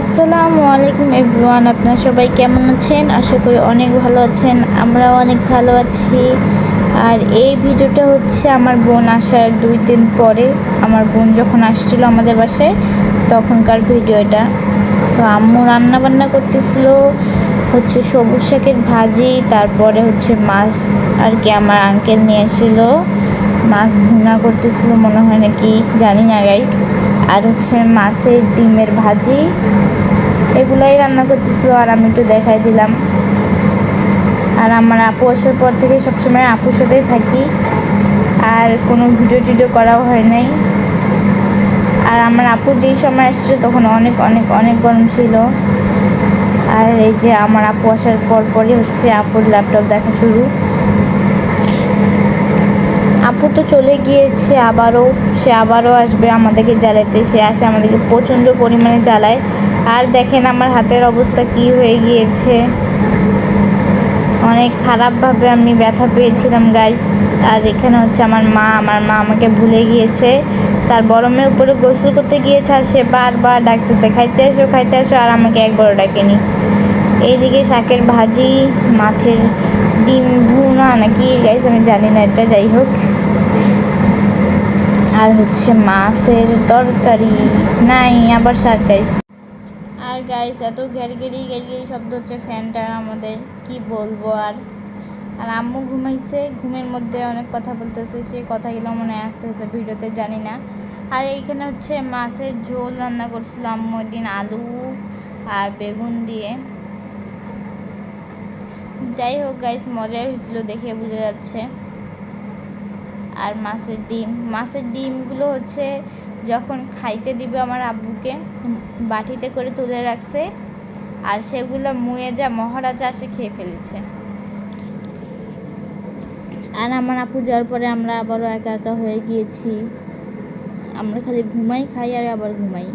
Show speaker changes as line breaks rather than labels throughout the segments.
আসসালামু আলাইকুম এভরিওয়ান, আপনারা সবাই কেমন আছেন? আশা করি অনেক ভালো আছেন, আমরাও অনেক ভালো আছি। আর এই ভিডিওটা হচ্ছে আমার বোন আসার দুই দিন পরে। আমার বোন যখন আসছিল আমাদের বাসায়, তখনকার ভিডিও এটা। সো আম্মু রান্না বান্না করতেছিল, হচ্ছে সবুজ শাকের ভাজি, তারপরে হচ্ছে মাছ আর কি আমার আঙ্কেল নিয়ে এসেছিল। মাছ ভুনা করতেছিল, মনে হয় নাকি, জানি না গাইস আর হচ্ছে মাছের ডিমের ভাজি। এগুলোই রান্না করতেছিল আর আমি একটু দেখাই দিলাম। আর আমার আপু আসার পর থেকে সবসময় আপুর সাথেই থাকি। আর কোনো ভিডিও টিডিও করাও হয় নাই। আর আমার আপু যেই সময় আসছে তখন অনেক অনেক অনেক গরম ছিল। আর এই যে আমার আপু আসার পর পরই হচ্ছে আপুর ল্যাপটপ দেখা শুরু। আপু তো চলে গিয়েছে আবারও, সে আবারও আসবে আমাদেরকে জ্বালাতে। সে আসে আমাদেরকে প্রচণ্ড পরিমাণে জ্বালায়। আর দেখেন আমার হাতের অবস্থা কি হয়ে গিয়েছে। অনেক খারাপভাবে আমি ব্যথা পেয়েছিলাম গাইস আর এখানে হচ্ছে আমার মা আমার মা আমাকে ভুলে গিয়েছে। তার বরমের উপরে গোসল করতে গিয়েছে আর সে বারবার ডাকতেছে, খাইতে আসো খাইতে আসো। আর আমাকে একবারও ডাকেনি। এইদিকে শাকের ভাজি, মাছের ডিম ভুনা, নাকি গাইস আমি জানি না, এটা যাই হোক। আর হচ্ছে মাছের তরকারি। নাই, আবার শাক গাইস আর গাইস, এত ঘেরি ঘেরি শব্দ হচ্ছে ফ্যানটা আমাদের। কি বলব আর? আর আম্মু ঘুমাইছে, ঘুমের মধ্যে অনেক কথা বলতেছে, সে কথাগুলো মনে আসতে আসতে ভিডিওতে জানি না। আর এইখানে হচ্ছে মাছের ঝোল রান্না করছিল আম্মু দিন আলু আর বেগুন দিয়ে। যাই হোক গাইস, মজাই হয়েছিল দেখে বোঝা যাচ্ছে। আর মাছের ডিম। মাছের ডিমগুলো হচ্ছে যখন খাইতে দিবে আমার আব্বুকে, বাটিতে করে তুলে রাখছে আর সেগুলো মুয়ে যা মহারাজা আসে খেয়ে ফেলেছে। আর আমার আপু যাওয়ার পরে আমরা আবারও একা একা হয়ে গিয়েছি। আমরা খালি ঘুমাই খাই আর আবার ঘুমাই।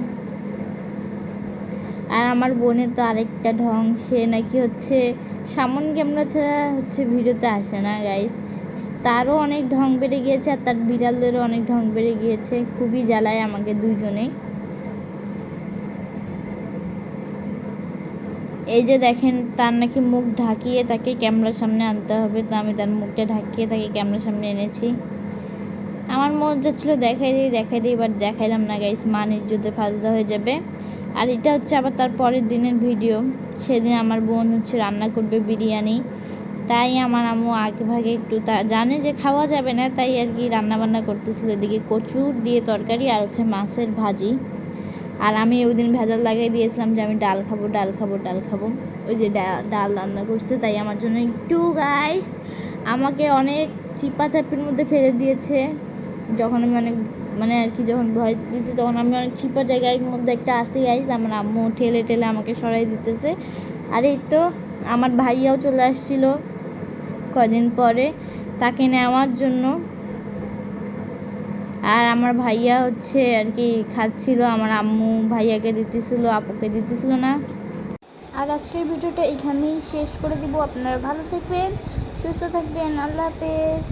আর আমার বোনের তো আরেকটা ঢং, সে নাকি হচ্ছে সামন ক্যামেরা ছাড়া হচ্ছে ভিডিওতে আসে না গাইস তারও অনেক ঢং বেড়ে গিয়েছে আর তার বিড়ালদেরও অনেক ঢং বেড়ে গিয়েছে। খুবই জ্বালায় আমাকে দুজনেই এই যে দেখেন, তার নাকি মুখ ঢাকিয়ে তাকে ক্যামেরার সামনে আনতে হবে। তো আমি তার মুখটা ঢাকিয়ে তাকে ক্যামেরার সামনে এনেছি। আমার মন যাচ্ছিল দেখাই দিই দেখাই দিই এবার দেখাইলাম না গাইস মান ইজ্জতে ফালদা হয়ে যাবে। আর এটা হচ্ছে আবার তার পরের দিনের ভিডিও। সেদিন আমার বোন হচ্ছে রান্না করবে বিরিয়ানি। তাই আমার আম্মু আগে ভাগে একটু তা জানে যে খাওয়া যাবে না, তাই আর কি রান্নাবান্না করতেছিল। এদিকে কচুর দিয়ে তরকারি আর হচ্ছে মাছের ভাজি। আর আমি ওই দিন ভেজাল লাগাই দিয়েছিলাম যে আমি ডাল খাব ডাল খাব ডাল খাব। ওই যে ডাল রান্না করছে, তাই আমার জন্য একটু গাইস আমাকে অনেক চিপা চাপির মধ্যে ফেলে দিয়েছে। যখন আমি অনেক মানে আর কি যখন ভয়েস দিয়েছি তখন আমি অনেক চিপা জায়গার মধ্যে একটা আসি আইস আমার আম্মু ঠেলে ঠেলে আমাকে সরাই দিতেছে। আর এই তো, আমার ভাইয়াও চলে আসছিল। কদিন পরে তাকে নেওয়ার জন্য। আর আমার ভাইয়া হচ্ছে আর কি খাচ্ছিল, আমার আম্মু ভাইয়াকে দিতেছিল, আপুকে দিতেছিল না। আর আজকের ভিডিওটা এখানেই শেষ করে দিব। আপনারা ভালো থাকবেন, সুস্থ থাকবেন। আল্লাহ হাফেজ।